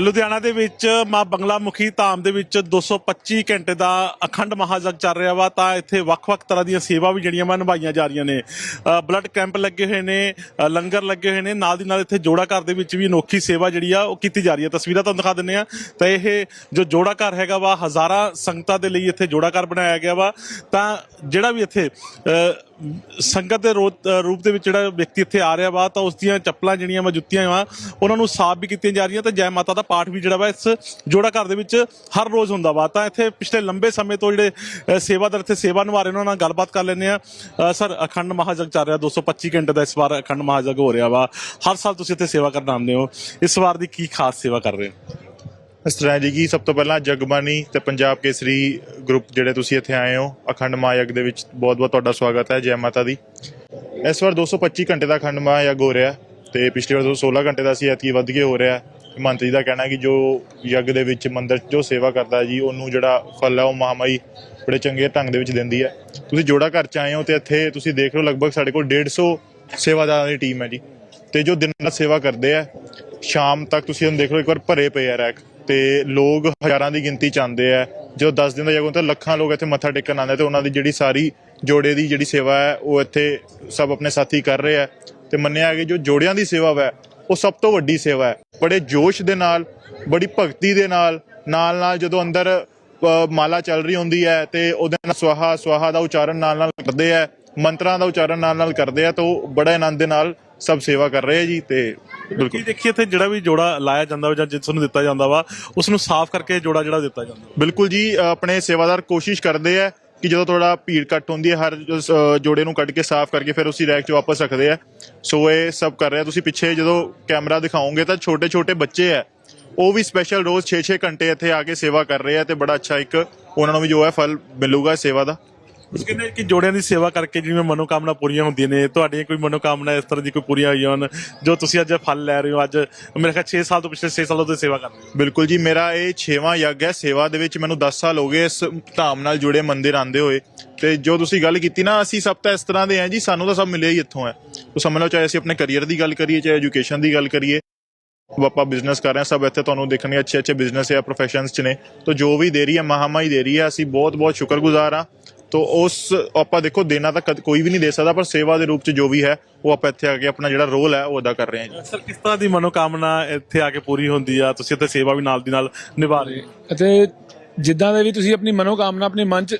ਲੁਧਿਆਣਾ ਦੇ ਵਿੱਚ ਮਾਂ ਬੰਗਲਾ ਮੁਖੀ ਧਾਮ ਦੇ ਵਿੱਚ 225 ਘੰਟੇ ਦਾ ਅਖੰਡ ਮਹਾਜਗ ਚੱਲ ਰਿਹਾ ਵਾ, ਤਾਂ ਇੱਥੇ ਵੱਖ-ਵੱਖ ਤਰ੍ਹਾਂ ਦੀਆਂ ਸੇਵਾ ਵੀ ਜਿਹੜੀਆਂ ਵਾ ਨਿਭਾਈਆਂ ਜਾ ਰਹੀਆਂ ਨੇ। ਬਲੱਡ ਕੈਂਪ ਲੱਗੇ ਹੋਏ ਨੇ ਲੰਗਰ ਲੱਗੇ ਹੋਏ ਨੇ, ਨਾਲ ਦੀ ਨਾਲ ਇੱਥੇ ਜੋੜਾ ਘਰ ਦੇ ਵਿੱਚ ਵੀ ਅਨੋਖੀ ਸੇਵਾ ਜਿਹੜੀ ਆ ਉਹ ਕੀਤੀ ਜਾ ਰਹੀ ਹੈ ਤਸਵੀਰਾਂ ਤੁਹਾਨੂੰ ਦਿਖਾ ਦਿੰਨੇ ਆ। ਤਾਂ ਇਹ ਜੋ ਜੋੜਾ ਘਰ ਹੈਗਾ ਵਾ, ਹਜ਼ਾਰਾਂ ਸੰਗਤਾਂ ਦੇ ਲਈ ਇੱਥੇ ਜੋੜਾ ਘਰ ਬਣਾਇਆ ਗਿਆ ਵਾ। ਤਾਂ ਜਿਹੜਾ ਵੀ ਇੱਥੇ ਸੰਗਤ ਦੇ ਰੋ- ਰੂਪ ਦੇ ਵਿੱਚ ਜਿਹੜਾ ਵਿਅਕਤੀ ਇੱਥੇ ਆ ਰਿਹਾ ਵਾ, ਤਾਂ ਉਸ ਦੀਆਂ ਚੱਪਲਾਂ ਜਿਹੜੀਆਂ ਵਾ, ਜੁੱਤੀਆਂ ਵਾ, ਉਹਨਾਂ ਨੂੰ ਸਾਫ਼ ਵੀ ਕੀਤੀਆਂ ਜਾ ਰਹੀਆਂ ਤੇ ਜੈ ਮਾਤਾ ਦਾ ਪਾਠ ਵੀ ਜਿਹੜਾ ਵਾ ਇਸ ਜੋੜਾ ਘਰ ਦੇ ਵਿੱਚ ਹਰ ਰੋਜ਼ ਹੁੰਦਾ ਵਾ। ਤਾਂ ਇੱਥੇ ਪਿਛਲੇ ਲੰਬੇ ਸਮੇਂ ਤੋਂ ਜਿਹੜੇ ਸੇਵਾਦਾਰ ਇੱਥੇ ਸੇਵਾ ਨਿਭਾ ਰਹੇ ਉਹਨਾਂ ਨਾਲ ਗੱਲਬਾਤ ਕਰ ਲੈਂਦੇ ਆ ਸਰ, ਅਖੰਡ ਮਹਾਯਗ ਚੱਲ ਰਿਹਾ 225 ਘੰਟੇ ਦਾ ਇਸ ਵਾਰ ਅਖੰਡ ਮਹਾਯਗ ਹੋ ਰਿਹਾ ਵਾ। ਹਰ ਸਾਲ ਤੁਸੀਂ ਇੱਥੇ ਸੇਵਾ ਕਰਨ ਆਉਂਦੇ ਹੋ। ਇਸ ਵਾਰ ਦੀ ਕੀ ਖਾਸ ਸੇਵਾ ਕਰ ਰਹੇ ਹੋ? ਇਸ ਤਰ੍ਹਾਂ ਜੀ ਕੀ ਸਭ ਤੋਂ ਪਹਿਲਾਂ ਜਗਬਾਣੀ ਤੇ ਪੰਜਾਬ ਕੇਸਰੀ ਗਰੁੱਪ ਜਿਹੜੇ ਤੁਸੀਂ ਇੱਥੇ ਆਏ ਹੋ, ਅਖੰਡ ਮਹਾਯਗ ਦੇ ਵਿੱਚ ਬਹੁਤ-ਬਹੁਤ ਤੁਹਾਡਾ ਸਵਾਗਤ ਹੈ, ਜੈ ਮਾਤਾ ਦੀ। ਇਸ ਵਾਰ 225 ਘੰਟੇ ਦਾ ਅਖੰਡ ਮਹਾਯਗ ਹੋ ਰਿਹਾ ਤੇ ਪਿਛਲੇ ਵਾਰ 16 ਘੰਟੇ ਦਾ ਸੀ, ਐਤਕੀ ਵੱਧ ਕੇ ਹੋ ਰਿਹਾ। ਮੰਤਰੀ ਦਾ ਕਹਿਣਾ ਕਿ ਜੋ ਯੱਗ ਦੇ ਵਿੱਚ ਮੰਦਰ 'ਚ ਜੋ ਸੇਵਾ ਕਰਦਾ ਜੀ, ਉਹਨੂੰ ਜਿਹੜਾ ਫਲ ਹੈ, ਉਹ ਮਹਾਮਾਈ ਬੜੇ ਚੰਗੇ ਢੰਗ ਦੇ ਵਿੱਚ ਦਿੰਦੀ ਹੈ। ਤੁਸੀਂ ਜੋੜਾ ਘਰ 'ਚ ਆਏ ਹੋ ਤੇ ਇੱਥੇ ਤੁਸੀਂ ਦੇਖ ਲਓ ਲਗਭਗ ਸਾਡੇ ਕੋਲ 150 ਸੇਵਾਦਾਰਾਂ ਦੀ ਟੀਮ ਹੈ ਜੀ। ਤੇ ਜੋ ਦਿਨ ਰਾਤ ਸੇਵਾ ਕਰਦੇ ਆ, ਸ਼ਾਮ ਤੱਕ ਤੁਸੀਂ ਹੁਣ ਦੇਖ ਲਓ, ਇੱਕ ਵਾਰ ਭਰੇ ਪਏ ਆ ਰੈਕ। ਤੇ ਲੋਕ ਹਜ਼ਾਰਾਂ ਦੀ ਗਿਣਤੀ ਚ ਆਉਂਦੇ ਆ। ਜੋ 10 ਦਿਨ ਦਾ ਯੱਗ ਹੁੰਦਾ, ਲੱਖਾਂ ਲੋਕ ਇੱਥੇ ਮੱਥਾ ਟੇਕਣ ਆਉਂਦੇ ਤੇ ਉਹਨਾਂ ਦੀ ਜਿਹੜੀ ਸਾਰੀ ਜੋੜੇ ਦੀ ਜਿਹੜੀ ਸੇਵਾ ਹੈ, ਉਹ ਇੱਥੇ ਸਭ ਆਪਣੇ ਸਾਥੀ ਕਰ ਰਹੇ ਆ। ਤੇ ਮੰਨਿਆ ਕਿ ਜੋ ਜੋੜਿਆਂ ਦੀ ਸੇਵਾ ਹੈ ਉਹ ਸਭ ਤੋਂ ਵੱਡੀ ਸੇਵਾ ਹੈ। ਬੜੇ ਜੋਸ਼ ਦੇ ਨਾਲ ਬੜੀ ਭਗਤੀ ਦੇ ਨਾਲ ਨਾਲ ਨਾਲ ਜਦੋਂ ਅੰਦਰ ਮਾਲਾ ਚੱਲ ਰਹੀ ਹੁੰਦੀ ਹੈ ਤੇ ਉਹਦੇ ਨਾਲ ਸਵਾਹਾ ਸਵਾਹਾ ਦਾ ਉਚਾਰਨ ਨਾਲ ਨਾਲ ਕਰਦੇ ਆ ਮੰਤਰਾਂ ਦਾ ਉਚਾਰਨ ਨਾਲ ਨਾਲ ਕਰਦੇ ਆ ਤਾਂ ਉਹ ਬੜਾ ਆਨੰਦ ਦੇ ਨਾਲ ਸਭ ਸੇਵਾ ਕਰ ਰਹੇ ਆ ਜੀ ਤੇ ਕੀ ਬਿਲਕੁਲ ਦੇਖੀਏ ਇੱਥੇ ਜਿਹੜਾ ਵੀ ਜੋੜਾ ਲਾਇਆ ਜਾਂਦਾ ਵਾ ਜਾਂ ਜਿਸ ਨੂੰ ਦਿੱਤਾ ਜਾਂਦਾ ਵਾ ਉਸ ਨੂੰ ਸਾਫ਼ ਕਰਕੇ ਜੋੜਾ ਜਿਹੜਾ ਦਿੱਤਾ ਜਾਂਦਾ ਬਿਲਕੁਲ ਜੀ ਆਪਣੇ ਸੇਵਾਦਾਰ ਕੋਸ਼ਿਸ਼ ਕਰਦੇ ਆ ਕਿ ਜਦੋਂ ਥੋੜਾ ਭੀੜ ਘੱਟ ਹੁੰਦੀ ਹੈ ਹਰ ਅ, ਜੋੜੇ ਨੂੰ ਕੱਢ ਕੇ ਸਾਫ਼ ਕਰਕੇ ਫਿਰ ਉਸੇ ਰੈਕ 'ਚ ਵਾਪਸ ਰੱਖਦੇ ਆ। ਸੋ ਇਹ ਸਭ ਕਰ ਰਿਹਾ ਤੁਸੀਂ ਪਿੱਛੇ ਜਦੋਂ ਕੈਮਰਾ ਦਿਖਾਓਗੇ ਤਾਂ ਛੋਟੇ ਛੋਟੇ ਬੱਚੇ ਆ। ਉਹ ਵੀ ਸਪੈਸ਼ਲ ਰੋਜ਼ 6-6 ਘੰਟੇ ਇੱਥੇ ਆ ਕੇ ਸੇਵਾ ਕਰ ਰਹੇ ਆ ਤੇ ਬੜਾ ਅੱਛਾ ਇੱਕ ਉਹਨਾਂ ਨੂੰ ਵੀ ਜੋ ਹੈ ਫਲ ਮਿਲੂਗਾ ਸੇਵਾ ਦਾ। ਤੁਸੀਂ ਕਹਿੰਦੇ ਕਿ ਜੋੜਿਆਂ ਦੀ ਸੇਵਾ ਕਰਕੇ ਜਿਵੇਂ ਮਨੋਕਾਮਨਾ ਪੂਰੀਆਂ ਹੁੰਦੀਆਂ ਨੇ, ਤੁਹਾਡੀਆਂ ਕੋਈ ਮਨੋਕਾਮਨਾ ਇਸ ਤਰ੍ਹਾਂ ਦੀ ਕੋਈ ਪੂਰੀਆਂ ਹੋਈਆਂ ਹਨ, ਜੋ ਤੁਸੀਂ ਅੱਜ ਫਲ ਲੈ ਰਹੇ ਹੋ, ਅੱਜ ਮੇਰੇ ਖਿਆਲ 6 ਸਾਲ ਤੋਂ ਪਿਛਲੇ 6 ਸਾਲਾਂ ਤੋਂ ਸੇਵਾ ਕਰ ਰਹੇ ਹੋ? ਬਿਲਕੁਲ ਜੀ, ਮੇਰਾ ਇਹ 6ਵਾਂ ਯੱਗ ਹੈ, ਸੇਵਾ ਦੇ ਵਿੱਚ ਮੈਨੂੰ 10 ਸਾਲ ਹੋ ਗਏ ਇਸ ਧਾਮ ਨਾਲ ਜੁੜੇ ਮੰਦਿਰ ਆਂਦੇ ਹੋਏ। ਤੇ ਜੋ ਤੁਸੀਂ ਗੱਲ ਕੀਤੀ ਨਾ, ਅਸੀਂ ਸਭ ਤਾਂ ਇਸ ਤਰ੍ਹਾਂ ਦੇ ਹਾਂ ਜੀ, ਸਾਨੂੰ ਤਾਂ ਸਭ ਮਿਲਿਆ ਹੀ ਇੱਥੋਂ ਹੈ। ਉਹ ਸਮਝ ਲਓ, ਚਾਹੇ ਅਸੀਂ ਆਪਣੇ ਕੈਰੀਅਰ ਦੀ ਗੱਲ ਕਰੀਏ, ਚਾਹੇ ਐਜੂਕੇਸ਼ਨ ਦੀ ਗੱਲ ਕਰੀਏ ਆਪਾਂ ਬਿਜ਼ਨਸ ਕਰ ਰਹੇ ਹਾਂ, ਸਭ ਇੱਥੇ ਤੁਹਾਨੂੰ ਦੇਖਣਗੇ ਅੱਛੇ ਅੱਛੇ ਬਿਜ਼ਨਸ ਹੈ ਪ੍ਰੋਫੈਸ਼ਨਸ ਚ ਨੇ। ਤਾਂ ਜੋ ਵੀ ਦੇ ਰਹੀ ਹੈ ਮਹਾਮਾਈ ਦੇ ਰਹੀ ਹੈ, ਅਸੀਂ ਬਹੁਤ ਬਹੁਤ ਸ਼ੁਕਰਗੁਜ਼ਾਰ ਹਾਂ। ਤਾਂ ਉਸ ਆਪਾਂ ਦੇਖੋ ਦੇਣਾ ਤਾਂ ਕਦ- ਕੋਈ ਵੀ ਨਹੀਂ ਦੇ ਸਕਦਾ ਪਰ ਸੇਵਾ ਦੇ ਰੂਪ ਚ ਜੋ ਵੀ ਹੈ ਉਹ ਆਪਾਂ ਇੱਥੇ ਆ ਕੇ ਆਪਣਾ ਜਿਹੜਾ ਰੋਲ ਹੈ ਉਹ ਅਦਾ ਕਰ ਰਹੇ ਹਾਂ ਜੀ। ਸਰ ਕਿਸ ਤਰ੍ਹਾਂ ਦੀ ਮਨੋਕਾਮਨਾ ਇੱਥੇ ਆ ਕੇ ਪੂਰੀ ਹੁੰਦੀ ਆ? ਤੁਸੀਂ ਇੱਥੇ ਸੇਵਾ ਵੀ ਨਾਲ ਦੀ ਨਾਲ ਨਿਭਾ ਰਹੇ ਹੋ। ਅਤੇ ਜਿੱਦਾਂ ਦੇ ਵੀ ਤੁਸੀਂ ਆਪਣੀ ਮਨੋਕਾਮਨਾ ਆਪਣੇ ਮਨ 'ਚ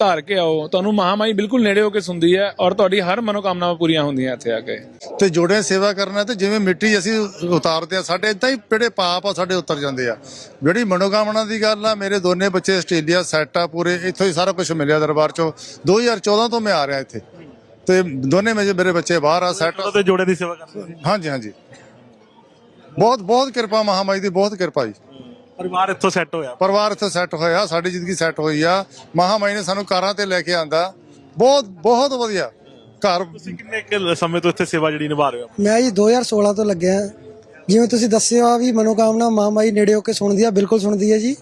ਧਾਰ ਕੇ ਆਓ। ਤੁਹਾਨੂੰ ਮਹਾਮਾਈ ਬਿਲਕੁਲ ਨੇੜੇ ਹੋ ਕੇ ਸੁਣਦੀ ਹੈ ਔਰ ਤੁਹਾਡੀ ਹਰ ਮਨੋਕਾਮਨਾ ਪੂਰੀਆਂ ਹੁੰਦੀਆਂ ਇੱਥੇ ਆ ਕੇ। ਤੇ ਜੋੜਿਆਂ ਸੇਵਾ ਕਰਨਾ ਤੇ ਜਿਵੇਂ ਮਿੱਟੀ ਅਸੀਂ ਉਤਾਰਦੇ ਆ ਸਾਡੇ ਇਦਾਂ ਹੀ ਜਿਹੜੇ ਪਾਪ ਆ ਸਾਡੇ ਉਤਰ ਜਾਂਦੇ ਆ। ਜਿਹੜੀ ਮਨੋਕਾਮਨਾ ਦੀ ਗੱਲ ਆ ਮੇਰੇ ਦੋਨੇ ਬੱਚੇ ਆਸਟ੍ਰੇਲੀਆ ਸੈੱਟ ਆ ਪੂਰੇ ਇੱਥੋਂ ਹੀ ਸਾਰਾ ਕੁਝ ਮਿਲਿਆ ਦਰਬਾਰ ਚੋਂ। 2014 ਤੋਂ ਮੈਂ ਆ ਰਿਹਾ ਇੱਥੇ। ਤੇ ਦੋਨੇ ਮੇਰੇ ਮੇਰੇ ਬੱਚੇ ਬਾਹਰ ਆ ਸੈੱਟ ਤੇ ਜੋੜਿਆਂ ਦੀ ਸੇਵਾ ਕਰਦੇ ਹਾਂਜੀ ਹਾਂਜੀ। ਬਹੁਤ ਬਹੁਤ ਕਿਰਪਾ ਮਹਾਮਾਈ ਦੀ ਬਹੁਤ ਕਿਰਪਾ ਜੀ। ਪਰਿਵਾਰ ਇੱਥੋਂ ਸੈੱਟ ਹੋਇਆ। ਪਰਿਵਾਰ ਇੱਥੇ ਸੈੱਟ ਹੋਇਆ ਸਾਡੀ ਜ਼ਿੰਦਗੀ ਸੈੱਟ ਹੋਈ ਆ। ਮਹਾਮਾਈ ਨੇ ਸਾਨੂੰ ਕਾਰਾਂ ਤੇ ਲੈ ਕੇ ਆਂਦਾ। ਬਹੁਤ ਬਹੁਤ ਵਧੀਆ। ਘਰ ਤੁਸੀਂ ਕਿੰਨੇ ਕੁ ਸਮੇਂ ਤੋਂ ਇੱਥੇ ਸੇਵਾ ਜਿਹੜੀ ਨਿਭਾ ਰਹੇ ਹੋ? ਮੈਂ ਜੀ 2016 ਤੋਂ ਲੱਗਿਆ। ਜਿਵੇਂ ਤੁਸੀਂ ਦੱਸਿਆ ਵੀ ਮਨੋਕਾਮਨਾ ਮਾਂ-ਮਾਈ ਨੇੜੇ ਹੋ ਕੇ ਸੁਣਦੀ ਆ ਬਿਲਕੁਲ ਸੁਣਦੀ ਹੈ ਜੀ।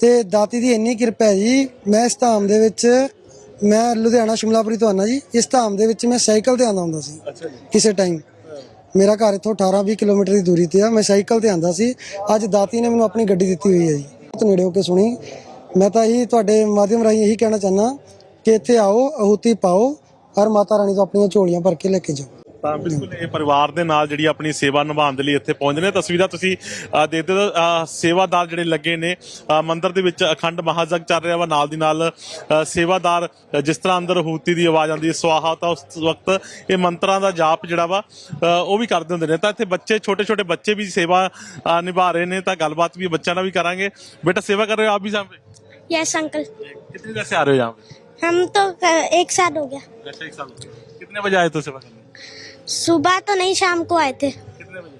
ਤੇ ਦਾਤੀ ਦੀ ਇੰਨੀ ਕਿਰਪਾ ਹੈ ਜੀ ਮੈਂ ਇਸ ਧਾਮ ਦੇ ਵਿੱਚ ਮੈਂ ਲੁਧਿਆਣਾ ਸ਼ਿਮਲਾਪੁਰੀ ਤੋਂ ਆਨਾ ਜੀ। ਇਸ ਧਾਮ ਦੇ ਵਿੱਚ ਮੈਂ ਸਾਈਕਲ ਤੇ ਆਉਂਦਾ ਹੁੰਦਾ ਸੀ ਅੱਛਾ ਜੀ। ਕਿਸੇ ਟਾਈਮ ਮੇਰਾ ਘਰ ਇੱਥੋਂ 18-20 ਕਿਲੋਮੀਟਰ ਦੀ ਦੂਰੀ ਤੇ ਆ। ਮੈਂ ਸਾਈਕਲ ਤੇ ਆਂਦਾ ਸੀ। ਅੱਜ ਦਾਤੀ ਨੇ ਮੈਨੂੰ ਆਪਣੀ ਗੱਡੀ ਦਿੱਤੀ ਹੋਈ ਹੈ ਜੀ। ਬਹੁਤ ਨੇੜੇ ਹੋ ਕੇ ਸੁਣੀ। ਮੈਂ ਤਾਂ ਇਹੀ ਤੁਹਾਡੇ ਮਾਧਿਅਮ ਰਾਹੀਂ ਇਹੀ ਕਹਿਣਾ ਚਾਹੁੰਦਾ ਕਿ ਇੱਥੇ ਆਓ, ਅਹੂਤੀ ਪਾਓ ਔਰ ਮਾਤਾ ਰਾਣੀ ਤੋਂ ਆਪਣੀਆਂ ਝੋਲੀਆਂ ਭਰ ਕੇ ਲੈ ਕੇ ਜਾਓ। ਤਾਂ ਬਿਲਕੁਲ ਇਹ ਪਰਿਵਾਰ ਦੇ ਨਾਲ ਜਿਹੜੀ ਆਪਣੀ ਸੇਵਾ ਨਿਭਾਉਣ ਦੇ ਲਈ ਇੱਥੇ ਪਹੁੰਚਦੇ ਨੇ ਤਸਵੀਰਾਂ ਤੁਸੀਂ ਅਹ, ਦੇਖਦੇ ਹੋ ਅਹ, ਸੇਵਾਦਾਰ ਜਿਹੜੇ ਲੱਗੇ ਨੇ ਅਹ, ਮੰਦਿਰ ਦੇ ਵਿੱਚ ਅਖੰਡ ਮਹਾਯਗ ਚੱਲ ਰਿਹਾ ਵਾ ਨਾਲ ਦੀ ਨਾਲ ਅਹ, ਸੇਵਾਦਾਰ ਅਹ, ਜਿਸ ਤਰ੍ਹਾਂ ਅੰਦਰ ਹੂਤੀ ਦੀ ਆਵਾਜ਼ ਆਉਂਦੀ ਹੈ ਸਵਾਹਾ ਤਾਂ ਉਸ ਵਕਤ ਇਹ ਮੰਤਰਾਂ ਦਾ ਜਾਪ ਜਿਹੜਾ ਵਾ ਅਹ, ਉਹ ਵੀ ਕਰਦੇ ਹੁੰਦੇ ਨੇ ਤਾਂ ਇੱਥੇ ਬੱਚੇ ਛੋਟੇ ਛੋਟੇ ਬੱਚੇ ਵੀ ਸੇਵਾ ਅਹ, ਨਿਭਾ ਰਹੇ ਨੇ ਤਾਂ ਗੱਲਬਾਤ ਵੀ ਬੱਚਿਆਂ ਨਾਲ ਵੀ ਕਰਾਂਗੇ ਬੇਟਾ ਸੇਵਾ ਕਰ ਰਹੇ ਹੋ ਆਪ ਵੀ ਸਾਹਮਣੇ यस अंकल कितने दिन से आ रहे हो यहाँ पे हम तो अ, एक साल हो गया अच्छा एक साल हो गया। कितने बजे आए थे सेवा करने सुबह तो नहीं शाम को आए थे कितने बजे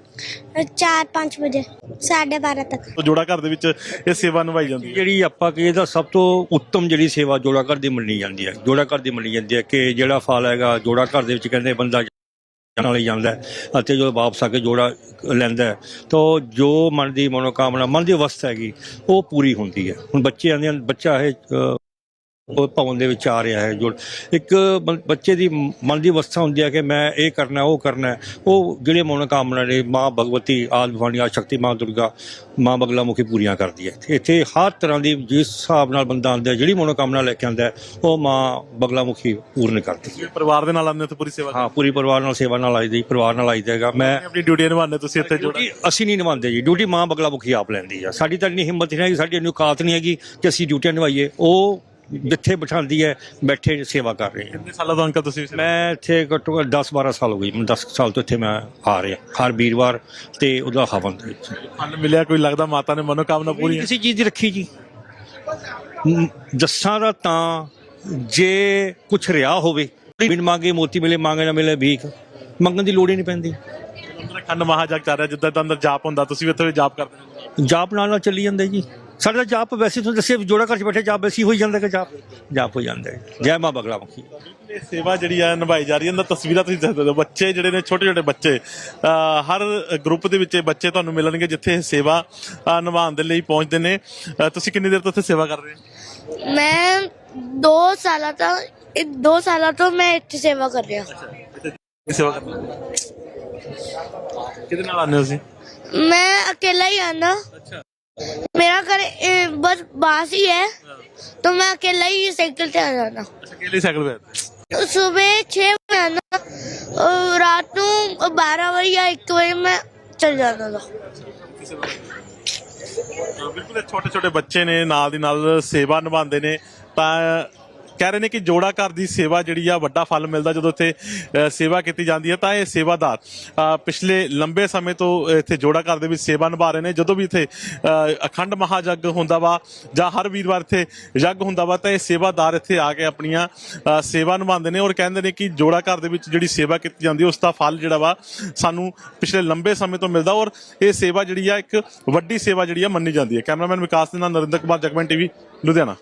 अ, चार पाँच बजे साढ़े बारह तक ਤੋਂ ਜੋੜਾ ਘਰ ਦੇ ਵਿੱਚ ਇਹ ਸੇਵਾ ਨਿਭਾਈ ਜਾਂਦੀ ਹੈ ਜਿਹੜੀ ਆਪਾਂ ਕਹੀਏ ਤਾਂ ਸਭ ਤੋਂ ਉੱਤਮ ਜਿਹੜੀ ਸੇਵਾ ਜੋੜਾ ਘਰ ਦੀ ਮੰਨੀ ਜਾਂਦੀ ਹੈ ਜੋੜਾ ਘਰ ਦੀ ਮੰਨੀ ਜਾਂਦੀ ਹੈ ਕਿ ਜਿਹੜਾ ਫਲ ਹੈਗਾ ਜੋੜਾ ਘਰ ਦੇ ਵਿੱਚ ਕਹਿੰਦੇ ਬੰਦਾ ਨਾਲ ਹੀ ਜਾਂਦਾ ਹੈ ਅਤੇ ਜਦੋਂ ਵਾਪਸ ਆ ਕੇ ਜੋੜਾ ਲੈਂਦਾ ਹੈ, ਤਾਂ ਜੋ ਮਨ ਦੀ ਮਨੋਕਾਮਨਾ ਮਨ ਦੀ ਅਵਸਥਾ ਹੈਗੀ ਉਹ ਪੂਰੀ ਹੁੰਦੀ ਹੈ ਹੁਣ ਬੱਚੇ ਆਂਦੇ ਹਨ ਬੱਚਾ ਇਹ ਅ, ਉਹ ਭਵਨ ਦੇ ਵਿੱਚ ਆ ਰਿਹਾ ਹੈ ਜੋ ਇੱਕ ਬ- ਬੱਚੇ ਦੀ ਮਨ ਦੀ ਅਵਸਥਾ ਹੁੰਦੀ ਹੈ ਕਿ ਮੈਂ ਇਹ ਕਰਨਾ ਉਹ ਕਰਨਾ। ਉਹ ਜਿਹੜੇ ਮਨੋਕਾਮਨਾ ਨੇ ਮਾਂ ਭਗਵਤੀ ਆਦ ਭਵਾਨੀ ਆਦ ਸ਼ਕਤੀ ਮਾਂ ਦੁਰਗਾ ਮਾਂ ਬਗਲਾ ਮੁਖੀ ਪੂਰੀਆਂ ਕਰਦੀ ਹੈ। ਇੱਥੇ- ਇੱਥੇ ਹਰ ਤਰ੍ਹਾਂ ਦੀ ਜਿਸ ਹਿਸਾਬ ਨਾਲ ਬੰਦਾ ਆਉਂਦਾ ਹੈ, ਜਿਹੜੀ ਮਨੋਕਾਮਨਾ ਲੈ ਕੇ ਆਉਂਦਾ ਹੈ, ਉਹ ਮਾਂ ਬਗਲਾ ਮੁਖੀ ਪੂਰਨ ਕਰਦੀ ਹੈ। ਤੁਸੀਂ ਪਰਿਵਾਰ ਦੇ ਨਾਲ ਆਉਂਦੇ ਹੋ ਤੇ ਪੂਰੀ ਸੇਵਾ ਹਾਂ ਪੂਰੀ ਪਰਿਵਾਰ ਨਾਲ ਸੇਵਾ ਨਾਲ ਆਈਦੀ ਪਰਿਵਾਰ ਨਾਲ ਆਈਦਾ ਹੈਗਾ। ਮੈਂ ਆਪਣੀ ਡਿਊਟੀ ਨਿਭਾਉਂਦੇ ਤੁਸੀਂ ਇੱਥੇ ਜੋੜਾ ਡਿਊਟੀ ਅਸੀਂ ਨਹੀਂ ਨਿਭਾਉਂਦੇ ਜੀ। ਡਿਊਟੀ ਮਾਂ ਬਗਲਾ ਮੁਖੀ ਆਪ ਲੈਂਦੀ ਆ। ਸਾਡੀ ਤਾਂ ਇੰਨੀ ਹਿੰਮਤ ਨਹੀਂ ਹੈਗੀ ਸਾਡੀ ਇੰਨੀ ਔਕਾਤ ਨਹੀਂ ਹੈਗੀ ਕਿ ਅਸੀਂ ਡਿਊਟੀਆਂ ਨਿਭਾਈਏ। ਉਹ ਜਿੱਥੇ ਬਿਠਾਉਂਦੀ ਹੈ ਬੈਠੇ ਸੇਵਾ ਕਰ ਰਹੇ ਹਾਂ ਕਿੰਨੇ ਸਾਲਾਂ ਤੋਂ ਅੰਕਲ ਤੁਸੀਂ ਮੈਂ ਇੱਥੇ ਘੱਟੋ ਘੱਟ 10 12 ਸਾਲ ਹੋ ਗਏ। ਮੈਨੂੰ 10 ਸਾਲ ਤੋਂ ਇੱਥੇ ਮੈਂ ਆ ਰਿਹਾ। ਹਰ ਵੀਰਵਾਰ ਤੇ ਉਹਦਾ ਹਵਨ ਦੇ ਵਿੱਚ। ਫਲ ਮਿਲਿਆ ਕੋਈ ਲੱਗਦਾ ਮਾਤਾ ਨੇ ਮਨੋਕਾਮਨਾ ਪੂਰੀ ਕਿਸੇ ਚੀਜ਼ ਦੀ ਰੱਖੀ ਜੀ। ਮ, ਜੱਸਾਂ ਦਾ ਤਾਂ ਜੇ ਕੁਛ ਰਿਹਾ ਹੋਵੇ ਬਿਨ ਮੰਗੇ ਮੋਤੀ ਮਿਲੇ ਮੰਗੇ ਨਾ ਮਿਲੇ ਭੀਖ ਮੰਗਣ ਦੀ ਲੋੜ ਹੀ ਨਹੀਂ ਪੈਂਦੀ। ਅੰਦਰ ਮਹਾਜਗ ਚੱਲ ਰਿਹਾ ਜਿੱਦਾਂ ਦਾ ਅੰਦਰ ਜਾਪ ਹੁੰਦਾ ਤੁਸੀਂ ਵੀ ਇੱਥੇ ਵੀ ਜਾਪ ਕਰਦੇ ਹੋ? ਜਾਪ ਨਾਲ ਨਾਲ ਚੱਲੀ ਜਾਂਦਾ ਜੀ। ਸਾਡੇ ਦਾ ਜਾਪ ਵੈਸੇ ਤੁਹਾਨੂੰ ਦੱਸਿਆ ਜੋੜਾ ਘਰ 'ਚ ਬੈਠੇ ਜਾਪ ਵੈਸੀ ਹੋਈ ਜਾਂਦਾ ਕਿ ਜਾਪ? ਜਾਪ ਹੋ ਜਾਂਦਾ ਜੈ। ਮਾਂ ਬਗਲਾ ਮੁਖੀ ਸੇਵਾ ਜਿਹੜੀ ਆ ਨਿਭਾਈ ਜਾ ਰਹੀ ਹੈ ਇਹਨਾਂ ਤਸਵੀਰਾਂ ਤੁਸੀਂ ਦੇਖ ਸਕਦੇ ਬੱਚੇ ਜਿਹੜੇ ਨੇ ਛੋਟੇ ਛੋਟੇ ਬੱਚੇ ਹਰ ਗਰੁੱਪ ਦੇ ਵਿੱਚ ਬੱਚੇ ਤੁਹਾਨੂੰ ਮਿਲਣਗੇ ਜਿੱਥੇ ਸੇਵਾ ਨਿਭਾਉਣ ਦੇ ਲਈ ਪਹੁੰਚਦੇ ਨੇ। ਤੁਸੀਂ ਕਿੰਨੀ ਦੇਰ ਤੋਂ ਇੱਥੇ ਸੇਵਾ ਕਰ ਰਹੇ ਹੋ? ਮੈਂ 2 ਸਾਲਾਂ ਤੋਂ 2 ਸਾਲਾਂ ਤੋਂ ਮੈਂ ਇੱਥੇ ਸੇਵਾ ਕਰ ਰਿਹਾ। ਇਹ ਸੇਵਾ ਕਰਦੇ ਕਿਹਦੇ ਨਾਲ ਆਉਂਦੇ ਹੋ ਤੁਸੀਂ? ਮੈਂ ਅਕੇਲਾ ਹੀ ਆਂਦਾ मेरा घर ए, बस पास ही है तो मैं अकेला ही साइकिल से आ जाना ਅੱਛਾ ਕਿਹਲੀ ਸਾਈਕਲ ਤੇ सुबह छह बजे आना और रात ਨੂੰ 12 ਵਜੇ ਜਾਂ 1 ਵਜੇ ਮੈਂ ਚਲ ਜਾਂਦਾ था ਤਾਂ ਬਿਲਕੁਲ ਇਹ ਛੋਟੇ ਛੋਟੇ ਬੱਚੇ ਨੇ ਨਾਲ ਦੀ ਨਾਲ ਸੇਵਾ ਨਿਭਾਉਂਦੇ ਨੇ ਤਾਂ ਕਹਿ ਰਹੇ ਨੇ ਕਿ ਜੋੜਾ ਘਰ ਦੀ ਸੇਵਾ ਜਿਹੜੀ ਆ ਵੱਡਾ ਫਲ ਮਿਲਦਾ ਜਦੋਂ ਇੱਥੇ ਅ, ਸੇਵਾ ਕੀਤੀ ਜਾਂਦੀ ਹੈ ਤਾਂ ਇਹ ਸੇਵਾਦਾਰ ਅ, ਪਿਛਲੇ ਲੰਬੇ ਸਮੇਂ ਤੋਂ ਇੱਥੇ ਜੋੜਾ ਘਰ ਦੇ ਵਿੱਚ ਸੇਵਾ ਨਿਭਾ ਰਹੇ ਨੇ। ਜਦੋਂ ਵੀ ਇੱਥੇ ਅ, ਅਖੰਡ ਮਹਾਜਗ ਹੁੰਦਾ ਵਾ ਜਾਂ ਹਰ ਵੀਰਵਾਰ ਇੱਥੇ ਯੱਗ ਹੁੰਦਾ ਵਾ ਤਾਂ ਇਹ ਸੇਵਾਦਾਰ ਇੱਥੇ ਆ ਕੇ ਆਪਣੀਆਂ ਅ, ਸੇਵਾ ਨਿਭਾਉਂਦੇ ਨੇ ਔਰ ਕਹਿੰਦੇ ਨੇ ਕਿ ਜੋੜਾ ਘਰ ਦੇ ਵਿੱਚ ਜਿਹੜੀ ਸੇਵਾ ਕੀਤੀ ਜਾਂਦੀ ਹੈ ਉਸ ਦਾ ਫਲ ਜਿਹੜਾ ਵਾ ਸਾਨੂੰ ਪਿਛਲੇ ਲੰਬੇ ਸਮੇਂ ਤੋਂ ਮਿਲਦਾ ਔਰ ਇਹ ਸੇਵਾ ਜਿਹੜੀ ਆ ਇੱਕ ਵੱਡੀ ਸੇਵਾ ਜਿਹੜੀ ਆ ਮੰਨੀ ਜਾਂਦੀ ਹੈ। ਕੈਮਰਾਮੈਨ ਵਿਕਾਸ ਦੇ ਨਾਲ ਨਰਿੰਦਰ ਕੁਮਾਰ ਜਗਮਨ ਟੀਵੀ ਲੁਧਿਆਣਾ।